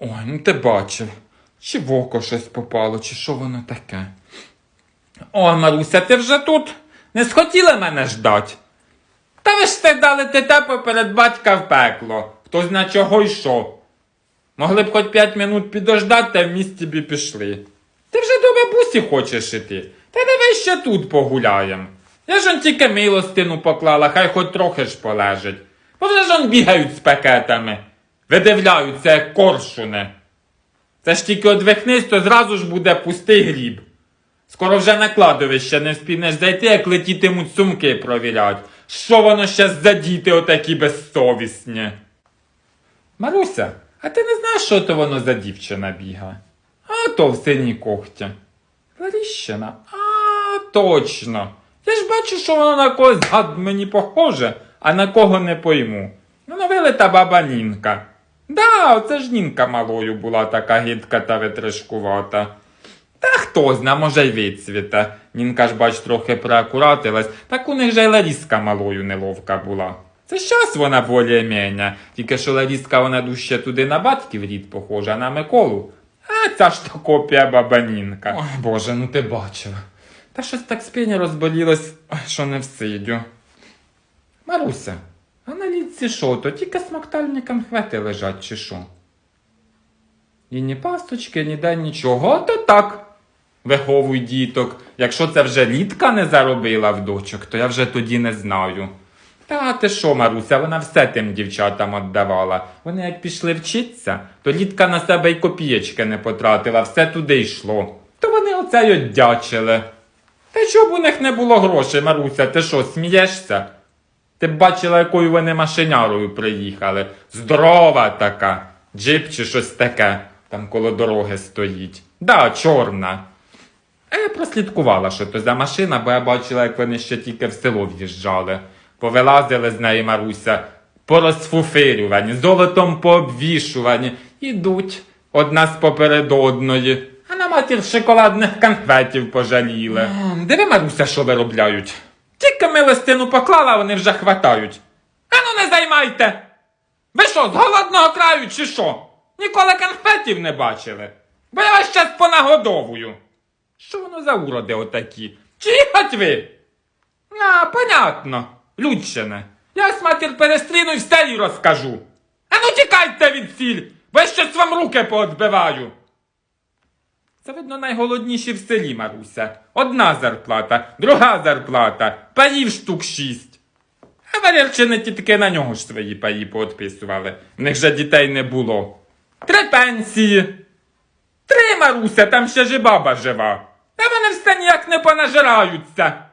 Ой, ну ти бачив. Чи в око щось попало, чи що воно таке. О, Маруся, ти вже тут? Не схотіла мене ждать? Та ви ж все дали тете поперед батька в пекло. Хто зна чого й що. Могли б хоч п'ять минут підождати, та в місті б пішли. Ти вже до бабусі хочеш іти. Та давай ще тут погуляєм. Я ж он тільки милостину поклала, хай хоч трохи ж полежить. Бо вже ж он бігають з пакетами, видивляються, як коршуни. Це ж тільки одвихнись, то зразу ж буде пустий гріб. Скоро вже на кладовище не вспінеш зайти, як летітимуть сумки провірять. Що воно ще за діти отакі безсовісні? Маруся, а ти не знаєш, що то воно за дівчина біга? А то в синій когті. Ларіщина, а точно. Я ж бачу, що воно на когось гад мені похоже, а на кого не пойму. Ну, вилита баба Нінка. Да, оце ж Нінка малою була така гидка та витришкувата. Та хто зна, може й вицвіта. Нінка ж, бач, трохи приакуратилась, так у них же й Ларіска малою неловка була. Це щас вона более-меня, тільки що Ларіска вона дужче туди на батьків рід похожа, на Миколу. А ця ж то копія баба Нінка. Ой, Боже, ну ти бачив. Та щось так спині розболілось, що не всидю. Маруся, а на літці що, то тільки смоктальникам хвети лежать, чи що? І ні пасточки, ніде нічого, то так. Виховуй діток. Якщо це вже літка не заробила в дочок, то я вже тоді не знаю. Та ти що, Маруся, вона все тим дівчатам віддавала. Вони як пішли вчитися, то літка на себе й копієчки не потратила, все туди йшло. То вони оце й оддячили. Та що б у них не було грошей, Маруся, ти що, смієшся? Ти б бачила, якою вони машинярою приїхали. Здорова така. Джип чи щось таке. Там коло дороги стоїть. Да, чорна. А я прослідкувала, що то за машина, бо я бачила, як вони ще тільки в село в'їжджали. Повилазили з неї Маруся, порозфуфирювані, золотом пообвішувані. Ідуть одна з поперед одної. А на матір шоколадних конфетів пожаліли. Диви, Маруся, що виробляють. Тільки милостину поклала, вони вже хватають. Ану не займайте! Ви що, з голодного краю чи що? Ніколи конфетів не бачили? Бо я вас щас понагодовую. Що воно за уроди отакі? Чихать ви? А, понятно, Людщине. Я вас матір перестріну і все їй розкажу. Ану тікайте від сіль, бо я щось вам руки поотбиваю. Це, видно, найголодніші в селі, Маруся. Одна зарплата, друга зарплата, паїв штук шість. А валерчини тітки на нього ж свої паї поотписували. В них же дітей не було. Три пенсії. Три, Маруся, там ще ж баба жива. Та вони все ніяк не понажираються.